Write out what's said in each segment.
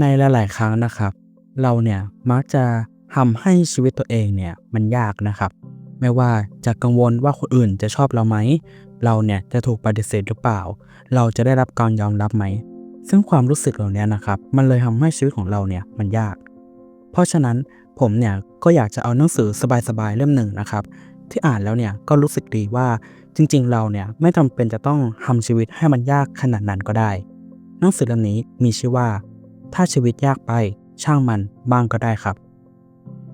ในหลาย ๆ ครั้งนะครับ เราเนี่ยมักจะทำให้ชีวิตตัวเองเนี่ยมันยากนะครับ ไม่ว่าจะกังวลว่าคนอื่นจะชอบเราไหม เราเนี่ยจะถูกปฏิเสธหรือเปล่า เราจะได้รับการยอมรับไหม ซึ่งความรู้สึกเหล่านี้นะครับ มันเลยทำให้ชีวิตของเราเนี่ยมันยาก เพราะฉะนั้นผมเนี่ยก็อยากจะเอาหนังสือสบาย ๆ เล่มหนึ่งนะครับ ที่อ่านแล้วเนี่ยก็รู้สึกดีว่าจริง ๆ เราเนี่ยไม่จำเป็นจะต้องทำชีวิตให้มันยากขนาดนั้นก็ได้ หนังสือเล่มนี้มีชื่อว่า ถ้าชีวิตยากไปช่างมันบ้างก็ได้ครับ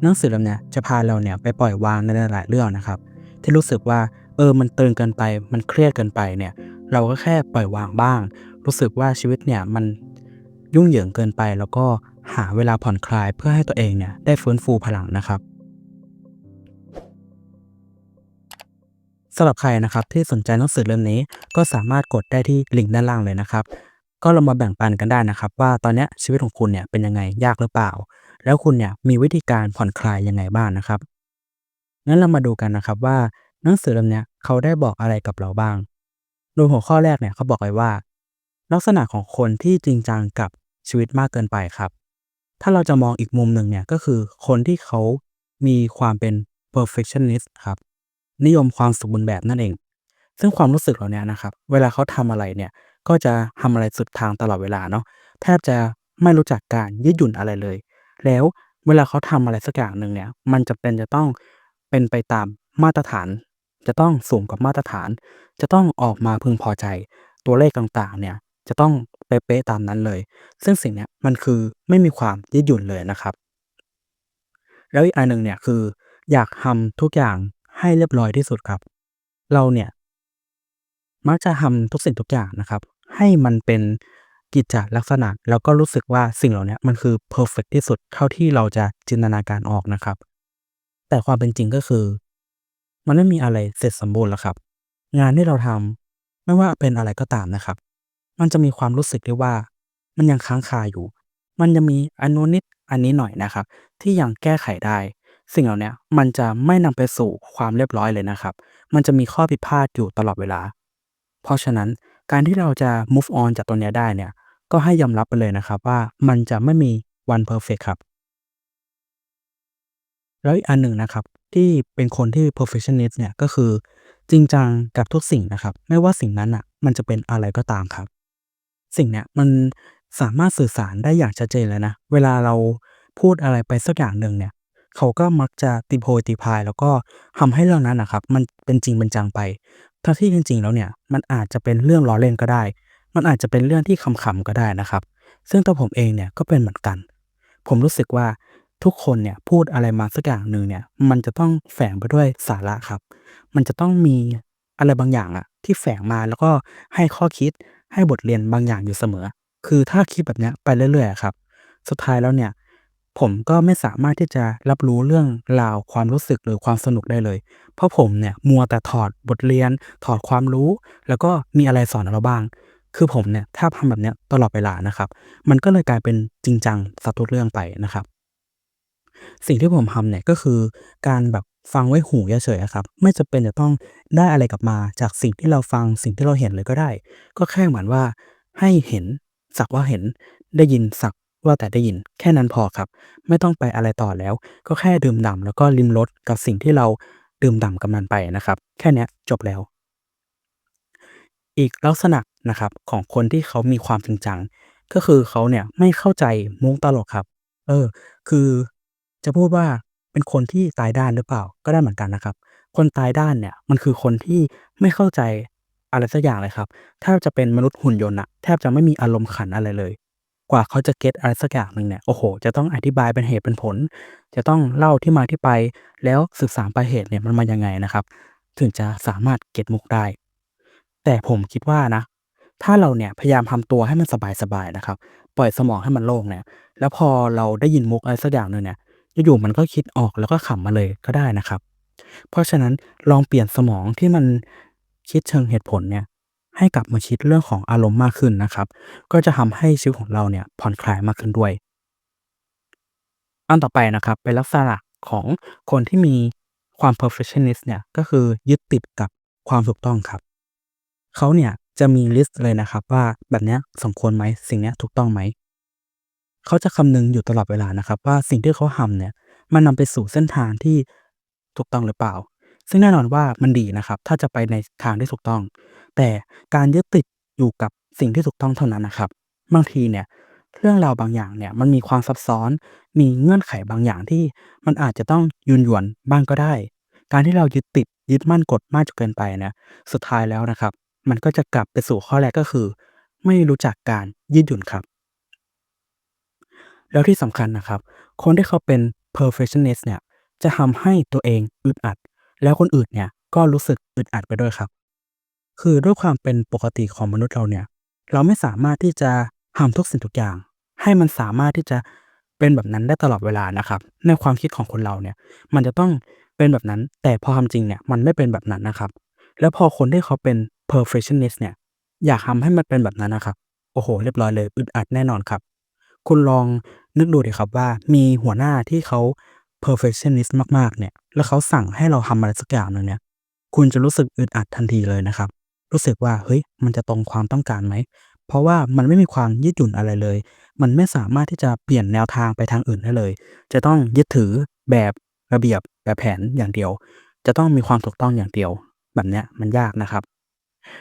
หนังสือเล่มนี้จะพาเราเนี่ยไปปล่อยวางในหลายๆเรื่องนะครับ ที่รู้สึกว่าเออมันตึงเกินไปมันเครียดเกินไปเนี่ยเราก็แค่ปล่อยวางบ้าง รู้สึกว่าชีวิตเนี่ยมันยุ่งเหยิงเกินไป แล้วก็หาเวลาผ่อนคลายเพื่อให้ตัวเองเนี่ยได้ฟื้นฟูพลังนะครับสำหรับใครนะครับที่สนใจหนังสือเล่มนี้ก็สามารถกดได้ที่ลิงก์ด้านล่างเลยนะครับ ก็เรามาแบ่งปันกันได้นะครับ ว่าตอนเนี้ยชีวิตของคุณเนี่ยเป็นยังไงยากหรือเปล่า แล้วคุณเนี่ยมีวิธีการผ่อนคลายยังไงบ้างนะครับงั้นเรามาดูกันนะครับว่าหนังสือเล่มเนี้ยเขาได้บอกอะไรกับเราบ้าง โดยหัวข้อแรกเนี่ยเขาบอกไว้ว่า ลักษณะของคนที่จริงจังกับชีวิตมากเกินไปครับ ถ้าเราจะมองอีกมุมหนึ่งเนี่ยก็คือคนที่เขามีความเป็น perfectionist ครับ นิยมความสมบูรณ์แบบนั่นเอง ซึ่งความรู้สึกเหล่านี้นะครับ เวลาเขาทำอะไรเนี่ย ก็จะทำอะไรสุดทางตลอดเวลาเนาะแทบจะไม่รู้จักการยืดหยุ่นอะไรเลย แล้วเวลาเขาทำอะไรสักอย่างหนึ่งเนี่ย มันจะเป็นจะต้องเป็นไปตามมาตรฐาน จะต้องสูงกว่ามาตรฐาน จะต้องออกมาพึงพอใจ ตัวเลขต่างๆ เนี่ยจะต้องเป๊ะๆตามนั้นเลย ซึ่งสิ่งเนี้ยมันคือไม่มีความยืดหยุ่นเลยนะครับ แล้วอีกอันหนึ่งเนี่ยคืออยากทำทุกอย่างให้เรียบร้อยที่สุดครับ เราเนี่ยมักจะทำทุกสิ่งทุกอย่างนะครับ ให้มันเป็นกิจลักษณะ แล้วก็รู้สึกว่าสิ่งเหล่านี้มันคือเพอร์เฟกที่สุดเท่าที่เราจะจินตนาการออกนะครับ แต่ความเป็นจริงก็คือ มันไม่มีอะไรเสร็จสมบูรณ์แล้วครับ งานที่เราทำไม่ว่าเป็นอะไรก็ตามนะครับ มันจะมีความรู้สึกได้ว่า มันยังค้างคาอยู่ มันจะมีอันนู้นนิดอันนี้หน่อยนะครับ ที่ยังแก้ไขได้ สิ่งเหล่านี้มันจะไม่นำไปสู่ความเรียบร้อยเลยนะครับ มันจะมีข้อผิดพลาดอยู่ตลอดเวลา เพราะฉะนั้น การที่เราจะ move on จากตรงเนี้ยได้เนี่ย ก็ให้ยอมรับไปเลยนะครับว่ามันจะไม่มีวันเพอร์เฟกต์ครับ แล้วอีกอันหนึ่งนะครับที่เป็นคนที่ perfectionist เนี่ยก็คือจริงจังกับทุกสิ่งนะครับ ไม่ว่าสิ่งนั้นอะมันจะเป็นอะไรก็ตามครับ สิ่งเนี้ยมันสามารถสื่อสารได้อย่างชัดเจนเลยนะ เวลาเราพูดอะไรไปสักอย่างหนึ่งเนี่ยเขาก็มักจะตีโพยตีพาย แล้วก็ทำให้เรื่องนั้นนะครับ มันเป็นจริงเป็นจังไป ทั้งที่จริง ๆ แล้วเนี่ยมันอาจจะเป็นเรื่องล้อเล่นก็ได้ มันอาจจะเป็นเรื่องที่ขำๆก็ได้นะครับ ซึ่งตัวผมเองเนี่ยก็เป็นเหมือนกัน ผมรู้สึกว่าทุกคนเนี่ยพูดอะไรมาสักอย่างหนึ่งเนี่ยมันจะต้องแฝงไปด้วยสาระครับ มันจะต้องมีอะไรบางอย่างอะที่แฝงมาแล้วก็ให้ข้อคิดให้บทเรียนบางอย่างอยู่เสมอ คือถ้าคิดแบบเนี้ยไปเรื่อยๆครับ สุดท้ายแล้วเนี่ย ผมก็ไม่สามารถที่จะรับรู้เรื่องราวความรู้สึกหรือความสนุกได้เลย เพราะผมเนี่ยมัวแต่ถอดบทเรียน ถอดความรู้ แล้วก็มีอะไรสอนเราบ้าง คือผมเนี่ยถ้าทำแบบเนี้ยตลอดเวลานะครับ มันก็เลยกลายเป็นจริงจังสักทุกเรื่องไปนะครับ สิ่งที่ผมทำเนี่ยก็คือการแบบฟังไว้หูเฉยๆอะครับ ไม่จำเป็นจะต้องได้อะไรกลับมาจากสิ่งที่เราฟังสิ่งที่เราเห็นเลยก็ได้ ก็แค่เหมือนว่าให้เห็นสักว่าเห็นได้ยินสัก ว่าแต่ได้ยินแค่นั้นพอครับ ไม่ต้องไปอะไรต่อแล้ว ก็แค่ดื่มด่ำแล้วก็ลิ้มรสกับสิ่งที่เราดื่มด่ำกับมันไปนะครับ แค่นี้จบแล้ว อีกลักษณะนะครับของคนที่เขามีความจริงจัง ก็คือเขาเนี่ยไม่เข้าใจมุกตลกครับ เออ คือจะพูดว่าเป็นคนที่ตายด้านหรือเปล่าก็ได้เหมือนกันนะครับ คนตายด้านเนี่ยมันคือคนที่ไม่เข้าใจอะไรสักอย่างเลยครับแทบจะเป็นมนุษย์หุ่นยนต์อะแทบจะไม่มีอารมณ์ขันอะไรเลย กว่าเขาจะเก็ตอะไรสักอย่างหนึ่งเนี่ยโอ้โฮจะต้องอธิบายเป็นเหตุเป็นผล จะต้องเล่าที่มาที่ไป แล้วศึกษาปลายเหตุเนี่ยมันมายังไงนะครับ ถึงจะสามารถเก็ตมุกได้ แต่ผมคิดว่านะ ถ้าเราเนี่ยพยายามทำตัวให้มันสบายๆนะครับ ปล่อยสมองให้มันโล่งเนี่ยแล้วพอเราได้ยินมุกอะไรสักอย่างหนึ่งเนี่ยอยู่ๆมันก็คิดออกแล้วก็ขำมาเลยก็ได้นะครับ เพราะฉะนั้นลองเปลี่ยนสมองที่มันคิดเชิงเหตุผลเนี่ย ให้กลับมาคิดเรื่องของอารมณ์มากขึ้นนะครับ ก็จะทำให้ชีวิตของเราเนี่ยผ่อนคลายมากขึ้นด้วย อันต่อไปนะครับเป็นลักษณะของคนที่มีความ perfectionist เนี่ยก็คือยึดติดกับความถูกต้องครับ เขาเนี่ยจะมีลิสต์เลยนะครับว่าแบบนี้สมควรไหมสิ่งนี้ถูกต้องไหม เขาจะคำนึงอยู่ตลอดเวลานะครับ ว่าสิ่งที่เขาทำเนี่ยมันนำไปสู่เส้นทางที่ถูกต้องหรือเปล่า ซึ่งแน่นอนว่ามันดีนะครับ ถ้าจะไปในทางที่ถูกต้อง แต่การยึดติดอยู่กับสิ่งที่ถูกต้องเท่านั้นนะครับ บางทีเนี่ยเรื่องราวบางอย่างเนี่ยมันมีความซับซ้อนมีเงื่อนไขบางอย่างที่มันอาจจะต้องยุนหยวนบ้างก็ได้ การที่เรายึดติดยึดมั่นกฎมากจนเกินไปเนี่ยสุดท้ายแล้วนะครับ มันก็จะกลับไปสู่ข้อแรกก็คือ ไม่รู้จักการยืดหยุ่นครับ แล้วที่สำคัญนะครับ คนที่เขาเป็น perfectionist เนี่ยจะทำให้ตัวเองอึดอัด แล้วคนอื่นเนี่ยก็รู้สึกอึดอัดไปด้วยครับ คือด้วยความเป็นปกติของมนุษย์เราเนี่ย เราไม่สามารถที่จะทำทุกสิ่งทุกอย่าง ให้มันสามารถที่จะเป็นแบบนั้นได้ตลอดเวลานะครับ ในความคิดของคนเราเนี่ย มันจะต้องเป็นแบบนั้น แต่พอทำจริงเนี่ยมันไม่เป็นแบบนั้นนะครับ แล้วพอคนที่เขาเป็น perfectionist เนี่ย อยากทำให้มันเป็นแบบนั้นนะครับ โอ้โห เรียบร้อยเลยอึดอัดแน่นอนครับ คุณลองนึกดูดิครับว่ามีหัวหน้าที่เขา perfectionist มากๆเนี่ย แล้วเขาสั่งให้เราทำอะไรสักอย่างหนึ่งเนี่ย คุณจะรู้สึกอึดอัดทันทีเลยนะครับ รู้สึกว่าเฮ้ยมันจะตรงความต้องการไหม เพราะว่ามันไม่มีความยืดหยุ่นอะไรเลย มันไม่สามารถที่จะเปลี่ยนแนวทางไปทางอื่นได้เลย จะต้องยึดถือแบบระเบียบแบบแผนอย่างเดียว จะต้องมีความถูกต้องอย่างเดียว แบบเนี้ยมันยากนะครับ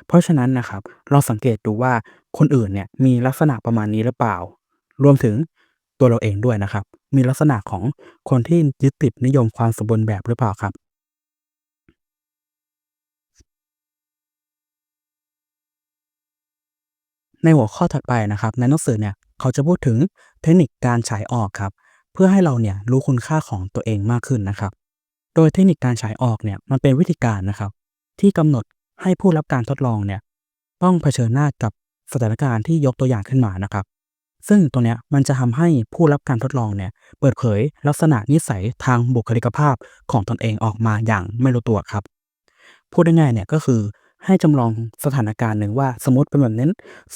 เพราะฉะนั้นนะครับลองสังเกตดูว่าคนอื่นเนี่ยมีลักษณะประมาณนี้หรือเปล่า รวมถึงตัวเราเองด้วยนะครับ มีลักษณะของคนที่ยึดติดนิยมความสมบูรณ์แบบหรือเปล่าครับ ในหัวข้อถัดไปนะครับในหนังสือเนี่ยเขาจะพูดถึงเทคนิคการฉายออกครับ เพื่อให้เราเนี่ยรู้คุณค่าของตัวเองมากขึ้นนะครับ โดยเทคนิคการฉายออกเนี่ยมันเป็นวิธีการนะครับ ที่กำหนดให้ผู้รับการทดลองเนี่ยต้องเผชิญหน้ากับสถานการณ์ที่ยกตัวอย่างขึ้นมานะครับ ซึ่งตัวเนี้ยมันจะทำให้ผู้รับการทดลองเนี่ยเปิดเผยลักษณะนิสัยทางบุคลิกภาพของตนเองออกมาอย่างไม่รู้ตัวครับ พูดง่ายๆเนี่ยก็คือ ให้จำลองสถานการณ์หนึ่งว่าสมมติเป็นแบบนี้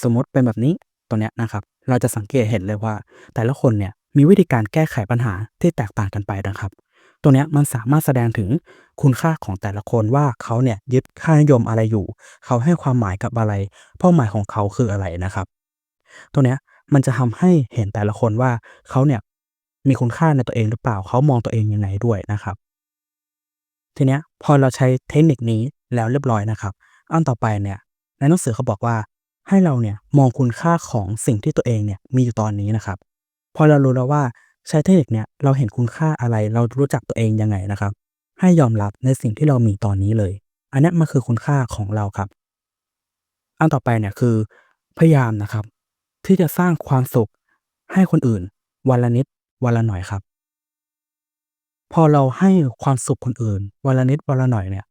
สมมติเป็นแบบนี้ตัวเนี้ยนะครับ เราจะสังเกตเห็นเลยว่า แต่ละคนเนี่ยมีวิธีการแก้ไขปัญหาที่แตกต่างกันไปนะครับ ตัวเนี้ยมันสามารถแสดงถึงคุณค่าของแต่ละคนว่าเขาเนี่ยยึดค่านิยมอะไรอยู่ เขาให้ความหมายกับอะไร เป้าหมายของเขาคืออะไรนะครับ ตัวเนี้ยมันจะทำให้เห็นแต่ละคนว่าเขาเนี่ยมีคุณค่าในตัวเองหรือเปล่า เขามองตัวเองยังไงด้วยนะครับ ทีเนี้ยพอเราใช้เทคนิคนี้แล้วเรียบร้อยนะครับ อันต่อไปเนี่ยในหนังสือเขาบอกว่าให้เราเนี่ยมองคุณค่าของสิ่งที่ตัวเองเนี่ยมีอยู่ตอนนี้นะครับ พอเรารู้แล้วว่าใช้เทคนิคเนี่ยเราเห็นคุณค่าอะไรเรารู้จักตัวเองยังไงนะครับ ให้ยอมรับในสิ่งที่เรามีตอนนี้เลย อันนี้มันคือคุณค่าของเราครับ อันต่อไปเนี่ยคือพยายามนะครับ ที่จะสร้างความสุขให้คนอื่น วันละนิดวันละหน่อยครับ พอเราให้ความสุขคนอื่น วันละนิดวันละหน่อยเนี่ย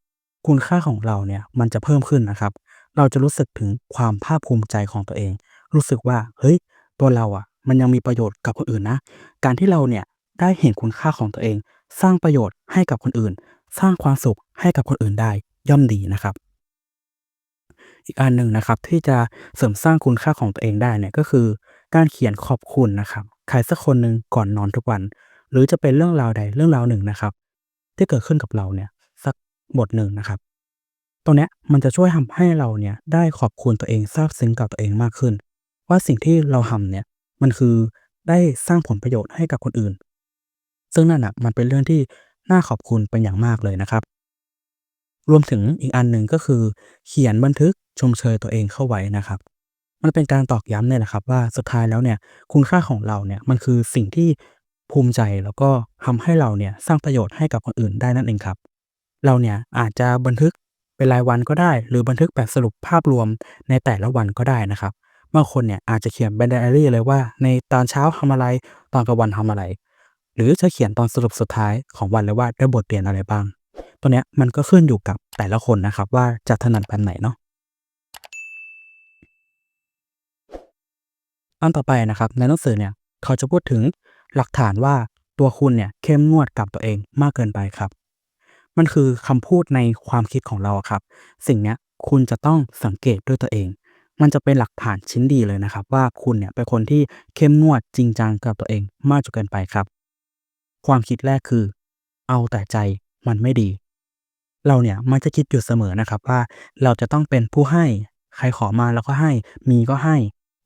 คุณค่าของเราเนี่ยมันจะเพิ่มขึ้นนะครับ เราจะรู้สึกถึงความภาคภูมิใจของตัวเอง รู้สึกว่าเฮ้ยตัวเราอะ มันยังมีประโยชน์กับคนอื่นนะ การที่เราเนี่ยได้เห็นคุณค่าของตัวเอง สร้างประโยชน์ให้กับคนอื่น สร้างความสุขให้กับคนอื่นได้ย่อมดีนะครับ อีกอันหนึ่งนะครับที่จะเสริมสร้างคุณค่าของตัวเองได้เนี่ยก็คือ การเขียนขอบคุณนะครับใครสักคนหนึ่งก่อนนอนทุกวัน หรือจะเป็นเรื่องราวใดเรื่องราวหนึ่งนะครับ ที่เกิดขึ้นกับเราเนี่ย บทหนึ่งนะครับ ตรงนี้มันจะช่วยทำให้เราเนี่ยได้ขอบคุณตัวเองซาบซึ้งกับตัวเองมากขึ้น ว่าสิ่งที่เราทำเนี่ยมันคือได้สร้างผลประโยชน์ให้กับคนอื่น ซึ่งนั่นอะมันเป็นเรื่องที่น่าขอบคุณเป็นอย่างมากเลยนะครับ รวมถึงอีกอันหนึ่งก็คือ เขียนบันทึกชมเชยตัวเองเข้าไว้นะครับ มันเป็นการตอกย้ำเนี่ยแหละครับ ว่าสุดท้ายแล้วเนี่ยคุณค่าของเราเนี่ยมันคือสิ่งที่ภูมิใจแล้วก็ทำให้เราเนี่ยสร้างประโยชน์ให้กับคนอื่นได้นั่นเองครับ เราเนี่ยอาจจะบันทึกเป็นรายวันก็ได้ หรือบันทึกแบบสรุปภาพรวมในแต่ละวันก็ได้นะครับบางคนเนี่ยอาจจะเขียนเป็นไดอารี่เลยว่า ในตอนเช้าทำอะไรตอนกลางวันทำอะไร หรือจะเขียนตอนสรุปสุดท้ายของวันเลยว่าได้บทเรียนอะไรบ้าง ตัวเนี้ยมันก็ขึ้นอยู่กับแต่ละคนนะครับว่าจะถนัดแบบไหนเนาะอันต่อไปนะครับในหนังสือเนี่ยเขาจะพูดถึงหลักฐานว่าตัวคุณเนี่ยเข้มงวดกับตัวเองมากเกินไปครับ มันคือคำพูดในความคิดของเราครับ สิ่งเนี้ยคุณจะต้องสังเกตด้วยตัวเอง มันจะเป็นหลักฐานชิ้นดีเลยนะครับ ว่าคุณเนี่ยเป็นคนที่เข้มงวดจริงจังกับตัวเองมากจนเกินไปครับ ความคิดแรกคือ เอาแต่ใจมันไม่ดี เราเนี่ยมักจะคิดอยู่เสมอนะครับว่าเราจะต้องเป็นผู้ให้ใครขอมาเราก็ให้ มีก็ให้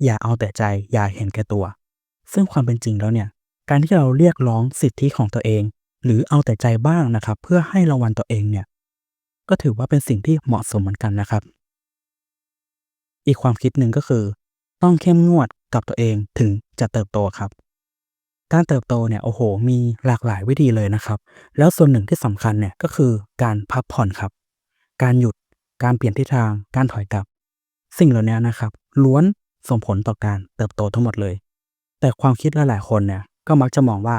อย่าเอาแต่ใจอย่าเห็นแก่ตัว ซึ่งความเป็นจริงแล้วเนี่ย การที่เราเรียกร้องสิทธิของตัวเอง หรือเอาแต่ใจบ้างนะครับ เพื่อให้รางวัลตัวเองเนี่ย ก็ถือว่าเป็นสิ่งที่เหมาะสมเหมือนกันนะครับ อีกความคิดหนึ่งก็คือ ต้องเข้มงวดกับตัวเองถึงจะเติบโตครับ การเติบโตเนี่ยโอ้โห มีหลากหลายวิธีเลยนะครับ แล้วส่วนหนึ่งที่สำคัญเนี่ยก็คือการพักผ่อนครับ การหยุดการเปลี่ยนทิศทาง การถอยกลับ สิ่งเหล่านี้นะครับ ล้วนส่งผลต่อการเติบโตทั้งหมดเลย แต่ความคิดหลายๆคนเนี่ยก็มักจะมองว่า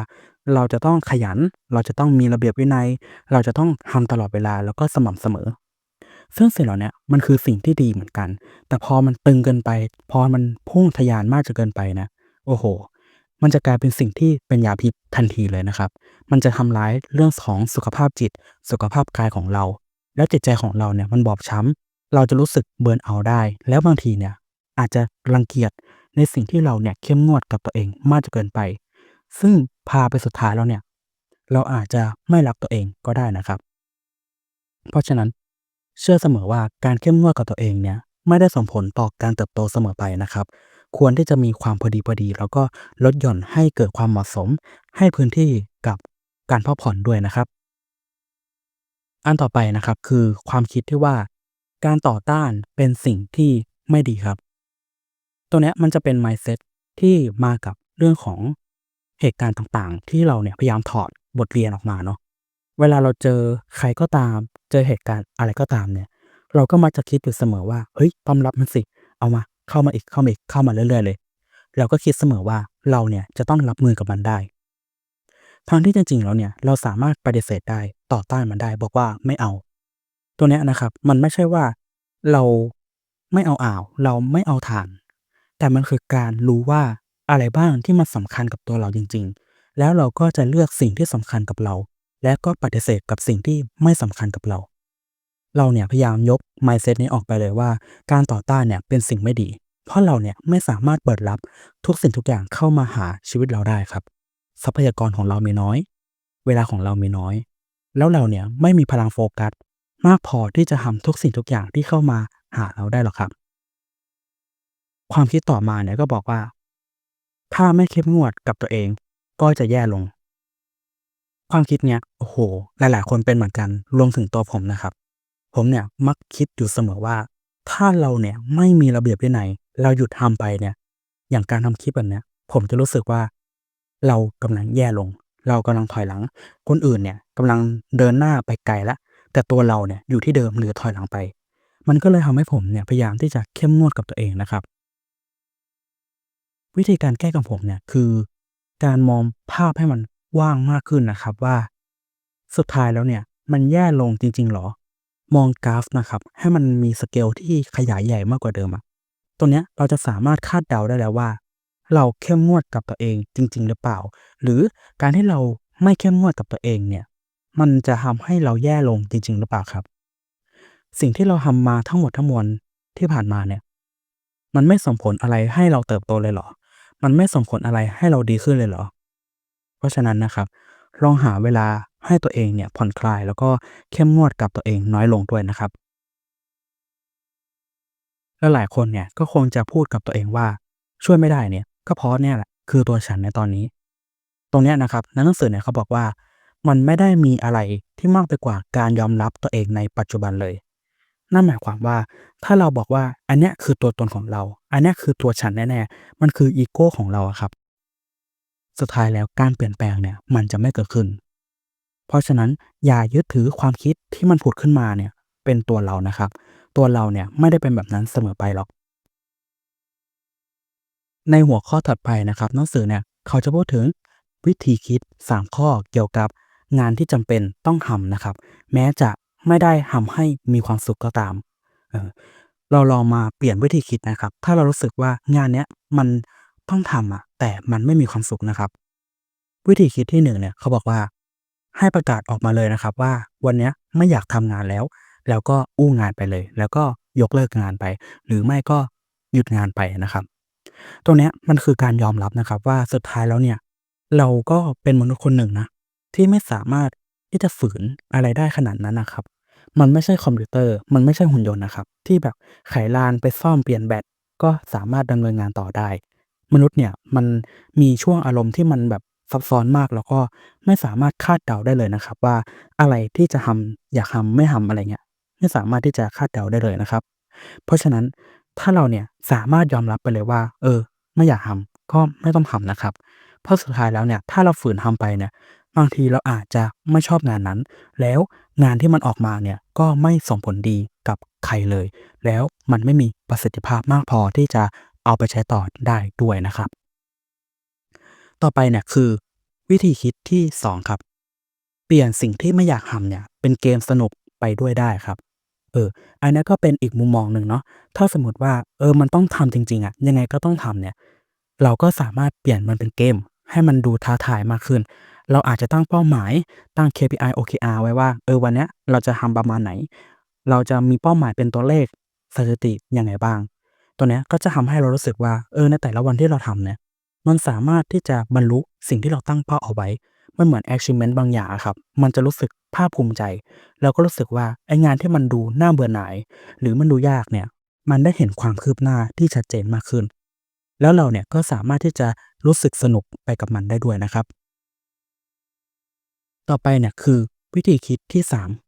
เราจะต้องขยัน เราจะต้องมีระเบียบวินัย เราจะต้องทำตลอดเวลาแล้วก็สม่ำเสมอ ซึ่งสิ่งเหล่านี้มันคือสิ่งที่ดีเหมือนกัน แต่พอมันตึงเกินไป พอมันพุ่งทะยานมากจนเกินไปนะ โอ้โห มันจะกลายเป็นสิ่งที่เป็นยาพิษทันทีเลยนะครับ มันจะทำร้ายเรื่องของสุขภาพจิต สุขภาพกายของเรา แล้วจิตใจของเราเนี่ยมันบอบช้ำเราจะรู้สึกเบิร์นเอาได้ แล้วบางทีเนี่ยอาจจะรังเกียจในสิ่งที่เราเนี่ยเข้มงวดกับตัวเองมากจนเกินไป ซึ่งพาไปสุดท้ายแล้วเนี่ย เราอาจจะไม่รักตัวเองก็ได้นะครับ เพราะฉะนั้นเชื่อเสมอว่าการเข้มงวดกับตัวเองเนี่ยไม่ได้ส่งผลต่อการเติบโตเสมอไปนะครับ ควรที่จะมีความพอดีพอดี แล้วก็ลดหย่อนให้เกิดความเหมาะสม ให้พื้นที่กับการพักผ่อนด้วยนะครับ อันต่อไปนะครับคือความคิดที่ว่า การต่อต้านเป็นสิ่งที่ไม่ดีครับ ตัวเนี้ยมันจะเป็น mindset ที่มากับเรื่องของ เหตุการณ์ต่างๆ ที่เราเนี่ยพยายามถอดบทเรียนออกมาเนาะเวลาเราเจอใครก็ตาม เจอเหตุการณ์อะไรก็ตามเนี่ย เราก็มักจะคิดอยู่เสมอว่าเฮ้ยต้อมรับมันสิ เอามาเข้ามาอีกเข้ามาอีกเข้ามาเรื่อยๆเลย เราก็คิดเสมอว่าเราเนี่ยจะต้องรับมือกับมันได้ทั้งที่จริงๆแล้วเนี่ยเราสามารถปฏิเสธได้ต่อต้านมันได้ บอกว่าไม่เอา ตัวเนี้ยนะครับมันไม่ใช่ว่าเราไม่เอาอ่าว เราไม่เอาถ่าน แต่มันคือการรู้ว่า อะไรบ้างที่มันสำคัญกับตัวเราจริง ๆ แล้วเราก็จะเลือกสิ่งที่สำคัญกับเรา และก็ปฏิเสธกับสิ่งที่ไม่สำคัญกับเรา เราเนี่ยพยายามยก mindset นี้ออกไปเลยว่า การต่อต้านเนี่ยเป็นสิ่งไม่ดี เพราะเราเนี่ยไม่สามารถเปิดรับทุกสิ่งทุกอย่างเข้ามาหาชีวิตเราได้ครับ ทรัพยากรของเรามีน้อย เวลาของเรามีน้อย แล้วเราเนี่ยไม่มีพลังโฟกัสมากพอที่จะทำทุกสิ่งทุกอย่างที่เข้ามาหาเราได้หรอกครับ ความคิดต่อมาเนี่ยก็บอกว่า ถ้าไม่เข้มงวดกับตัวเองก็จะแย่ลง ความคิดเนี้ยโอ้โห หลาย ๆ คนเป็นเหมือนกันรวมถึงตัวผมนะครับ ผมเนี่ยมักคิดอยู่เสมอว่า ถ้าเราเนี่ยไม่มีระเบียบวินัยเราหยุดทำไปเนี่ย อย่างการทำคลิปแบบเนี้ย ผมจะรู้สึกว่า เรากำลังแย่ลง เรากำลังถอยหลัง คนอื่นเนี่ยกำลังเดินหน้าไปไกลล้วแต่ตัวเราเนี่ยอยู่ที่เดิมหรือถอยหลังไป มันก็เลยทำให้ผมเนี่ยพยายามที่จะเข้มงวดกับตัวเองนะครับ วิธีการแก้ของผมเนี่ยคือการมองภาพให้มันว้างมากขึ้นนะครับว่า สุดท้ายแล้วเนี่ยมันแย่ลงจริง ๆหรอ มองกราฟนะครับ ให้มันมีสเกลที่ขยายใหญ่มากกว่าเดิมอะตัวเนี้ยเราจะสามารถคาดเดาได้แล้วว่า เราเข้มงวดกับตัวเองจริง ๆ หรือเปล่า หรือการที่เราไม่เข้มงวดกับตัวเองเนี่ย มันจะทำให้เราแย่ลงจริง ๆ หรือเปล่าครับ สิ่งที่เราทำมาทั้งหมดทั้งมวลที่ผ่านมาเนี่ย มันไม่ส่งผลอะไรให้เราเติบโตเลยเหรอ มันไม่ส่งผลอะไรให้เราดีขึ้นเลยเหรอ เพราะฉะนั้นนะครับ ลองหาเวลาให้ตัวเองเนี่ยผ่อนคลายแล้วก็เข้มงวดกับตัวเองน้อยลงด้วยนะครับแล้วหลายคนเนี่ยก็คงจะพูดกับตัวเองว่าช่วยไม่ได้เนี่ยก็เพราะเนี่ยแหละคือตัวฉันในตอนนี้ ตรงเนี้ยนะครับในหนังสือเนี่ยเขาบอกว่า มันไม่ได้มีอะไรที่มากไปกว่าการยอมรับตัวเองในปัจจุบันเลย นั่นหมายความว่า ถ้าเราบอกว่าอันเนี้ยคือตัวตนของเรา อันเนี้ยคือตัวฉันแน่ๆ มันคืออีโก้ของเราครับ สุดท้ายแล้วการเปลี่ยนแปลงเนี่ยมันจะไม่เกิดขึ้น เพราะฉะนั้นอย่ายึดถือความคิดที่มันผุดขึ้นมาเนี่ยเป็นตัวเรานะครับ ตัวเราเนี่ยไม่ได้เป็นแบบนั้นเสมอไปหรอก ในหัวข้อถัดไปนะครับหนังสือเนี่ยเขาจะพูดถึงวิธีคิด 3 ข้อเกี่ยวกับงานที่จำเป็นต้องทำนะครับ แม้จะ ไม่ได้ทำให้มีความสุขก็ตาม เออเราลองมาเปลี่ยนวิธีคิดนะครับ ถ้าเรารู้สึกว่างานเนี้ยมันต้องทำอะแต่มันไม่มีความสุขนะครับ วิธีคิดที่หนึ่งเนี่ยเขาบอกว่าให้ประกาศออกมาเลยนะครับ ว่าวันเนี้ยไม่อยากทำงานแล้ว แล้วก็อู้งานไปเลย แล้วก็ยกเลิกงานไป หรือไม่ก็หยุดงานไปนะครับ ตรงเนี้ยมันคือการยอมรับนะครับว่าสุดท้ายแล้วเนี่ย เราก็เป็นมนุษย์คนหนึ่งนะที่ไม่สามารถ ที่จะฝืนอะไรได้ขนาดนั้นนะครับ มันไม่ใช่คอมพิวเตอร์ มันไม่ใช่หุ่นยนต์นะครับ ที่แบบไขลานไปซ่อมเปลี่ยนแบตก็สามารถดำเนินงานต่อได้ มนุษย์เนี่ยมันมีช่วงอารมณ์ที่มันแบบซับซ้อนมากแล้วก็ไม่สามารถคาดเดาได้เลยนะครับ ว่าอะไรที่จะทำอยากทำไม่ทำอะไรเงี้ยไม่สามารถที่จะคาดเดาได้เลยนะครับ เพราะฉะนั้นถ้าเราเนี่ยสามารถยอมรับไปเลยว่า เออ ไม่อยากทำก็ไม่ต้องทำนะครับ เพราะสุดท้ายแล้วเนี่ยถ้าเราฝืนทำไปเนี่ย บางทีเราอาจจะไม่ชอบงานนั้น แล้วงานที่มันออกมาเนี่ยก็ไม่ส่งผลดีกับใครเลย แล้วมันไม่มีประสิทธิภาพมากพอที่จะเอาไปใช้ต่อได้ด้วยนะครับ ต่อไปเนี่ยคือวิธีคิดที่ 2 ครับ เปลี่ยนสิ่งที่ไม่อยากทำเนี่ยเป็นเกมสนุกไปด้วยได้ครับเอออันนี้ก็เป็นอีกมุมมองหนึ่งเนาะถ้าสมมติว่าเออมันต้องทำจริง ๆอะยังไงก็ต้องทำเนี่ย เราก็สามารถเปลี่ยนมันเป็นเกม ให้มันดูท้าทายมากขึ้น เราอาจจะตั้งเป้าหมายตั้ง KPI OKR ไว้ว่า เออวันเนี้ยเราจะทำประมาณไหน เราจะมีเป้าหมายเป็นตัวเลขสถิติยังไงบ้าง ตัวเนี้ยก็จะทำให้เรารู้สึกว่าเออในแต่ละวันที่เราทำเนี่ยมันสามารถที่จะบรรลุสิ่งที่เราตั้งเป้าเอาไว้มันเหมือน achievement บางอย่างครับ มันจะรู้สึกภาคภูมิใจ แล้วก็รู้สึกว่าไองานที่มันดูน่าเบื่อหน่าย หรือมันดูยากเนี่ย มันได้เห็นความคืบหน้าที่ชัดเจนมากขึ้น แล้วเราเนี่ยก็สามารถที่จะรู้สึกสนุกไปกับมันได้ด้วยนะครับ ต่อไปเนี่ยคือวิธีคิดที่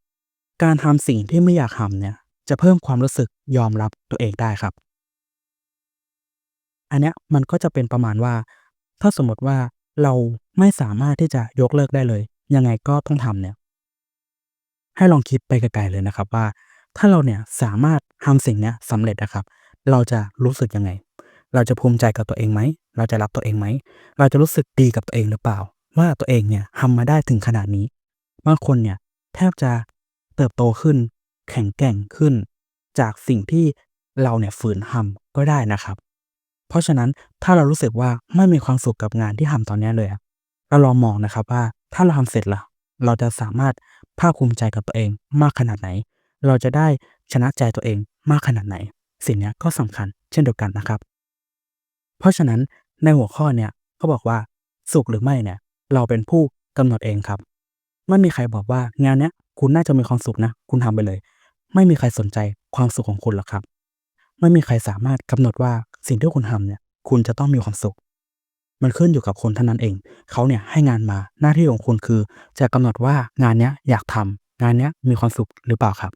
3 การทำสิ่งที่ไม่อยากทำเนี่ยจะเพิ่มความรู้สึกยอมรับตัวเองได้ครับ อันเนี้ยมันก็จะเป็นประมาณว่า ถ้าสมมติว่าเราไม่สามารถที่จะยกเลิกได้เลย ยังไงก็ต้องทำเนี่ย ให้ลองคิดไปไกลๆเลยนะครับว่า ถ้าเราเนี่ยสามารถทำสิ่งเนี้ยสำเร็จนะครับ เราจะรู้สึกยังไง เราจะภูมิใจกับตัวเองไหม เราจะรักตัวเองไหม เราจะรู้สึกดีกับตัวเองหรือเปล่า ว่าตัวเองเนี่ยทำมาได้ถึงขนาดนี้ บางคนเนี่ยแทบจะเติบโตขึ้น แข็งแกร่งขึ้น จากสิ่งที่เราเนี่ยฝืนทำก็ได้นะครับ เพราะฉะนั้นถ้าเรารู้สึกว่าไม่มีความสุขกับงานที่ทำตอนนี้เลยเราลองมองนะครับว่าถ้าเราทำเสร็จละเราจะสามารถภาคภูมิใจกับตัวเองมากขนาดไหน เราจะได้ชนะใจตัวเองมากขนาดไหน สิ่งนี้ก็สำคัญเช่นเดียวกันนะครับ เพราะฉะนั้นในหัวข้อเนี่ยเขาบอกว่าสุขหรือไม่เนี่ย เราเป็นผู้กำหนดเองครับ ไม่มีใครบอกว่างานเนี้ยคุณน่าจะมีความสุขนะ คุณทำไปเลย ไม่มีใครสนใจความสุขของคุณหรอกครับ ไม่มีใครสามารถกำหนดว่าสิ่งที่คุณทำเนี่ย คุณจะต้องมีความสุข มันขึ้นอยู่กับคนเท่านั้นเอง เขาเนี่ยให้งานมาหน้าที่ของคุณคือ จะกำหนดว่างานเนี้ยอยากทำงานเนี้ยมีความสุขหรือเปล่าครับ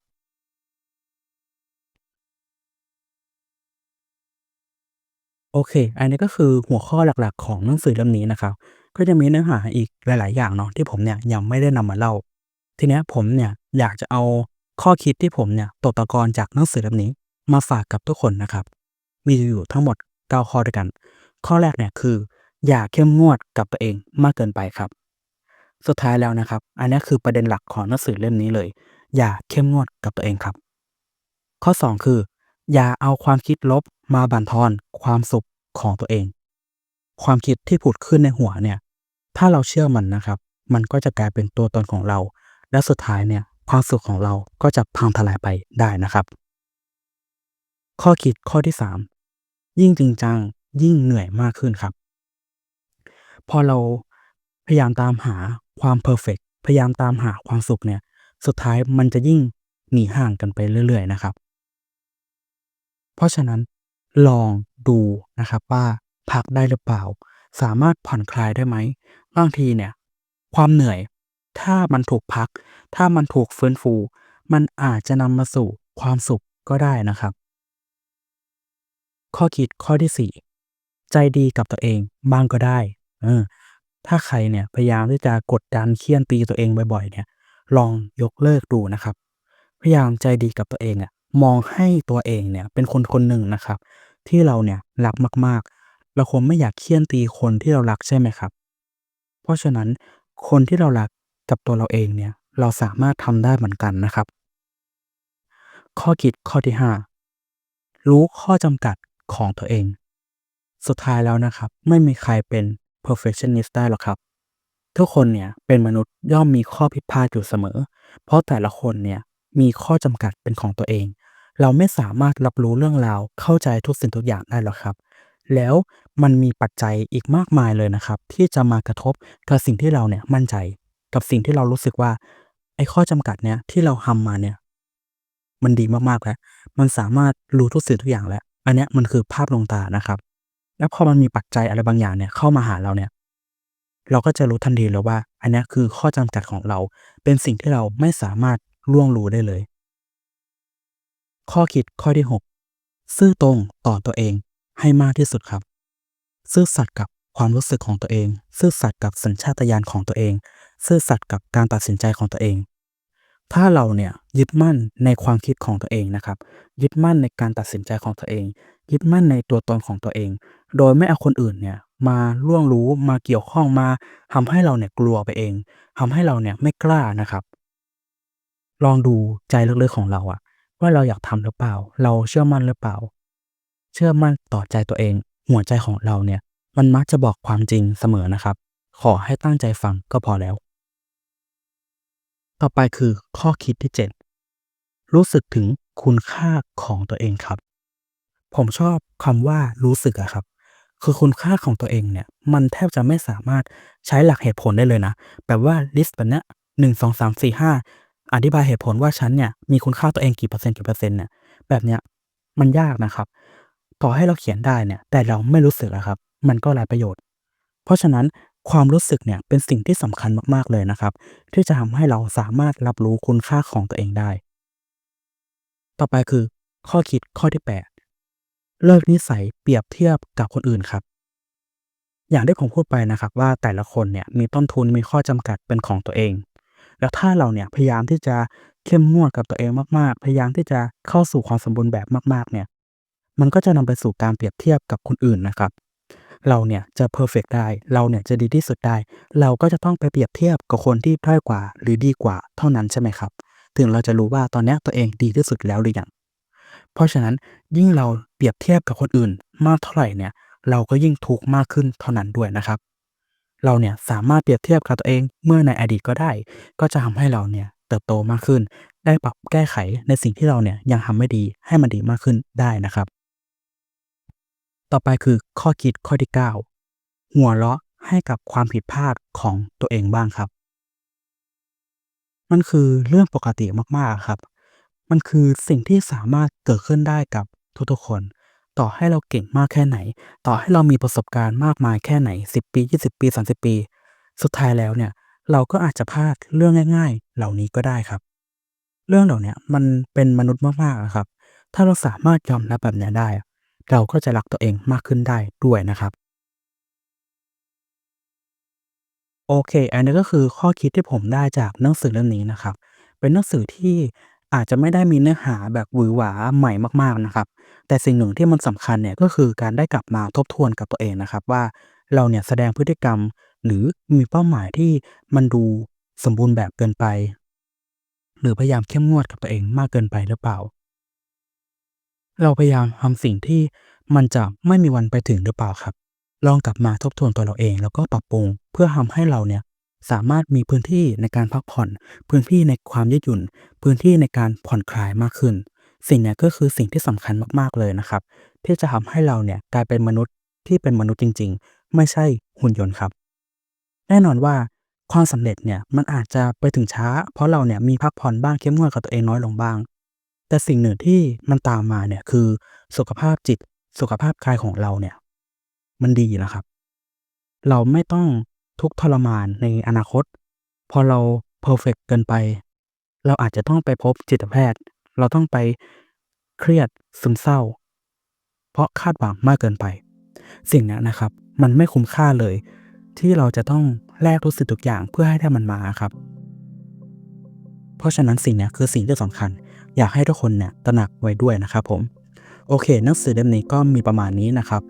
โอเค อันนี้ก็คือหัวข้อหลักๆ ของหนังสือเล่มนี้นะครับ ก็จะมีเนื้อหาอีกหลาย ๆ อย่างเนาะที่ผมเนี่ยยังไม่ได้นำมาเล่า ทีเนี้ยผมเนี่ยอยากจะเอาข้อคิดที่ผมเนี่ยตกตะกอนจากหนังสือเล่มนี้มาฝากกับทุกคนนะครับ มีอยู่ทั้งหมด 9 ข้อด้วยกัน ข้อแรกเนี่ยคือ อย่าเข้มงวดกับตัวเองมากเกินไปครับ สุดท้ายแล้วนะครับ อันนี้คือประเด็นหลักของหนังสือเล่มนี้เลย อย่าเข้มงวดกับตัวเองครับ ข้อ 2 คือ อย่าเอาความคิดลบมาบั่นทอนความสุขของตัวเอง ความคิดที่ผุดขึ้นในหัวเนี่ย ถ้าเราเชื่อมันนะครับ มันก็จะกลายเป็นตัวตนของเรา และสุดท้ายเนี่ยความสุขของเราก็จะพังทลายไปได้นะครับ ข้อคิดข้อที่ 3 ยิ่งจริงจังยิ่งเหนื่อยมากขึ้นครับ พอเราพยายามตามหาความเพอร์เฟกพยายามตามหาความสุขเนี่ย สุดท้ายมันจะยิ่งหนีห่างกันไปเรื่อย ๆ นะครับ เพราะฉะนั้นลองดูนะครับว่าพักได้หรือเปล่า สามารถผ่อนคลายได้ไหมบางทีเนี่ย ความเหนื่อย ถ้ามันถูกพัก ถ้ามันถูกฟื้นฟู มันอาจจะนำมาสู่ความสุขก็ได้นะครับ ข้อคิดข้อที่ 4 ใจดีกับตัวเองบ้างก็ได้ เออ ถ้าใครเนี่ยพยายามที่จะกดดันเคี่ยนตีตัวเองบ่อยๆ เนี่ย ลองยกเลิกดูนะครับ พยายามใจดีกับตัวเองอะมองให้ตัวเองเนี่ยเป็นคนคนหนึ่งนะครับ ที่เราเนี่ยรักมาก เราคงไม่อยากเคี่ยนตีคนที่เรารักใช่ไหมครับ เพราะฉะนั้นคนที่เรารักกับตัวเราเองเนี่ย เราสามารถทำได้เหมือนกันนะครับ ข้อคิดข้อที่ 5 รู้ข้อจำกัดของตัวเอง สุดท้ายแล้วนะครับ ไม่มีใครเป็น perfectionist ได้หรอกครับ ทุกคนเนี่ยเป็นมนุษย์ย่อมมีข้อผิดพลาดอยู่เสมอ เพราะแต่ละคนเนี่ยมีข้อจำกัดเป็นของตัวเอง เราไม่สามารถรับรู้เรื่องราวเข้าใจทุกสิ่งทุกอย่างได้หรอกครับ แล้วมันมีปัจจัยอีกมากมายเลยนะครับ ที่จะมากระทบกับสิ่งที่เราเนี่ยมั่นใจ กับสิ่งที่เรารู้สึกว่า ไอ้ข้อจำกัดเนี่ยที่เราทำมาเนี่ย มันดีมากๆแล้วมันสามารถรู้ทุกสิ่งทุกอย่างแล้ว อันเนี้ยมันคือภาพลวงตานะครับ แล้วพอมันมีปัจจัยอะไรบางอย่างเนี่ยเข้ามาหาเราเนี่ย เราก็จะรู้ทันทีเลยว่า อันนี้คือข้อจำกัดของเรา เป็นสิ่งที่เราไม่สามารถล่วงรู้ได้เลย ข้อคิดข้อที่ 6 ซื่อตรงต่อตัวเอง ให้มากที่สุดครับ ซื่อสัตย์กับความรู้สึกของตัวเอง ซื่อสัตย์กับสัญชาตญาณของตัวเอง ซื่อสัตย์กับการตัดสินใจของตัวเอง ถ้าเราเนี่ยยึดมั่นในความคิดของตัวเองนะครับ ยึดมั่นในการตัดสินใจของตัวเอง ยึดมั่นในตัวตนของตัวเอง โดยไม่เอาคนอื่นเนี่ยมาล่วงรู้มาเกี่ยวข้องมาทำให้เราเนี่ยกลัวไปเองทำให้เราเนี่ยไม่กล้านะครับ ลองดูใจลึกๆของเราอะว่าเราอยากทำหรือเปล่า เราเชื่อมั่นหรือเปล่า เชื่อมั่นต่อใจตัวเอง หัวใจของเราเนี่ย มันมักจะบอกความจริงเสมอนะครับ ขอให้ตั้งใจฟังก็พอแล้ว ต่อไปคือข้อคิดที่ 7 รู้สึกถึงคุณค่าของตัวเองครับ ผมชอบคำว่ารู้สึกอะครับ คือคุณค่าของตัวเองเนี่ย มันแทบจะไม่สามารถใช้หลักเหตุผลได้เลยนะแบบว่าลิสต์แบบเนี้ยหนึ่งสองสามสี่ห้าอธิบายเหตุผลว่าฉันเนี่ยมีคุณค่าตัวเองกี่เปอร์เซ็นต์กี่เปอร์เซ็นต์เนี่ยแบบเนี้ยมันยากนะครับ ต่อให้เราเขียนได้เนี่ยแต่เราไม่รู้สึกอะครับ มันก็ไร้ประโยชน์ เพราะฉะนั้นความรู้สึกเนี่ยเป็นสิ่งที่สำคัญมากๆเลยนะครับ ที่จะทำให้เราสามารถรับรู้คุณค่าของตัวเองได้ ต่อไปคือ ข้อคิดข้อที่ 8 เลิกนิสัยเปรียบเทียบกับคนอื่นครับ อย่างที่ผมพูดไปนะครับว่าแต่ละคนเนี่ยมีต้นทุนมีข้อจำกัดเป็นของตัวเอง แล้วถ้าเราเนี่ยพยายามที่จะเข้มงวดกับตัวเองมากๆ พยายามที่จะเข้าสู่ความสมบูรณ์แบบมาก ๆ เนี่ย มันก็จะนำไปสู่การเปรียบเทียบกับคนอื่นนะครับ เราเนี่ยจะเพอร์เฟกได้ เราเนี่ยจะดีที่สุดได้ เราก็จะต้องไปเปรียบเทียบกับคนที่ด้อยกว่า หรือดีกว่าเท่านั้นใช่ไหมครับ ถึงเราจะรู้ว่าตอนนี้ตัวเองดีที่สุดแล้วหรือยัง เพราะฉะนั้นยิ่งเราเปรียบเทียบกับคนอื่น มากเท่าไหร่เนี่ย เราก็ยิ่งทุกข์มากขึ้นเท่านั้นด้วยนะครับ เราเนี่ยสามารถเปรียบเทียบกับตัวเองเมื่อในอดีตก็ได้ ก็จะทำให้เราเนี่ยเติบโตมากขึ้น ได้ปรับแก้ไขในสิ่งที่เราเนี่ยยังทำไม่ดีให้มันดีมากขึ้นได้นะครับ ต่อไปคือข้อคิดข้อที่ 9 หัวเราะให้กับความผิดพลาดของตัวเองบ้างครับ มันคือเรื่องปกติมากๆครับ มันคือสิ่งที่สามารถเกิดขึ้นได้กับทุกๆคน ต่อให้เราเก่งมากแค่ไหน ต่อให้เรามีประสบการณ์มากมายแค่ไหน 10 ปี 20 ปี 30 ปี สุดท้ายแล้วเนี่ย เราก็อาจจะพลาดเรื่องง่าย ๆ เหล่านี้ก็ได้ครับ เรื่องเหล่านี้มันเป็นมนุษย์มากๆครับ ถ้าเราสามารถยอมรับแบบนี้ได้ เราก็จะรักตัวเองมากขึ้นได้ด้วยนะครับ โอเค อันนี้ก็คือข้อคิดที่ผมได้จากหนังสือเล่มนี้นะครับ เป็นหนังสือที่อาจจะไม่ได้มีเนื้อหาแบบหวือหวาใหม่มากๆนะครับ แต่สิ่งหนึ่งที่มันสำคัญเนี่ยก็คือการได้กลับมาทบทวนกับตัวเองนะครับ ว่าเราเนี่ยแสดงพฤติกรรม หรือมีเป้าหมายที่มันดูสมบูรณ์แบบเกินไป หรือพยายามเข้มงวดกับตัวเองมากเกินไปหรือเปล่า เราพยายามทำสิ่งที่มันจะไม่มีวันไปถึงหรือเปล่าครับ ลองกลับมาทบทวนตัวเราเอง แล้วก็ปรับปรุงเพื่อทำให้เราเนี่ยสามารถมีพื้นที่ในการพักผ่อน พื้นที่ในความยืดหยุ่น พื้นที่ในการผ่อนคลายมากขึ้น สิ่งเนี้ยก็คือสิ่งที่สำคัญมากๆเลยนะครับ ที่จะทำให้เราเนี่ยกลายเป็นมนุษย์ที่เป็นมนุษย์จริง ๆ ไม่ใช่หุ่นยนต์ครับ แน่นอนว่าความสำเร็จเนี่ยมันอาจจะไปถึงช้า เพราะเราเนี่ยมีพักผ่อนบ้างเข้มงวดกับตัวเองน้อยลงบ้าง แต่สิ่งหนึ่งที่มันตามมาเนี่ยคือสุขภาพจิตสุขภาพกายของเราเนี่ย มันดีนะครับ เราไม่ต้องทุกข์ทรมานในอนาคต พอเราเพอร์เฟกต์เกินไป เราอาจจะต้องไปพบจิตแพทย์ เราต้องไปเครียดซึมเศร้า เพราะคาดหวังมากเกินไป สิ่งนี้นะครับ มันไม่คุ้มค่าเลย ที่เราจะต้องแลกทุกสิ่งทุกอย่างเพื่อให้ได้มันมาครับ เพราะฉะนั้นสิ่งนี้คือสิ่งที่สำคัญ อยากให้ทุกคนเนี่ยตระหนักไว้ด้วยนะครับผม โอเค หนังสือเล่มนี้ก็มีประมาณนี้นะครับ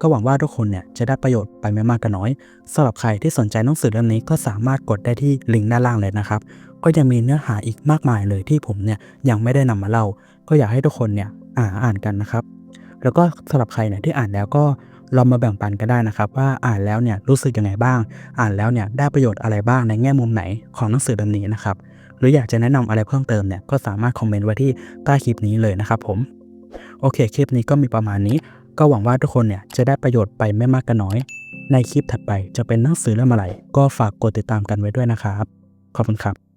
ก็หวังว่าทุกคนเนี่ยจะได้ประโยชน์ไปไม่มากก็น้อยสำหรับใครที่สนใจหนังสือเล่มนี้ก็สามารถกดได้ที่ลิงก์ด้านล่างเลยนะครับ ก็ยังมีเนื้อหาอีกมากมายเลยที่ผมเนี่ยยังไม่ได้นำมาเล่า ก็อยากให้ทุกคนเนี่ยอ่านอ่านกันนะครับ แล้วก็สำหรับใครเนี่ยที่อ่านแล้วก็ลองมาแบ่งปันกันได้นะครับ ว่าอ่านแล้วเนี่ยรู้สึกยังไงบ้าง อ่านแล้วเนี่ยได้ประโยชน์อะไรบ้างในแง่มุมไหนของหนังสือเล่มนี้นะครับ หรืออยากจะแนะนำอะไรเพิ่มเติมเนี่ยก็สามารถคอมเมนต์ไว้ที่ใต้คลิปนี้เลยนะครับผมโอเคคลิปนี้ก็มีประมาณนี้ ก็หวังว่าทุกคนเนี่ยจะได้ประโยชน์ไปไม่มากก็น้อย ในคลิปถัดไปจะเป็นหนังสือเรื่องอะไรก็ฝากกดติดตามกันไว้ด้วยนะครับ ขอบคุณครับ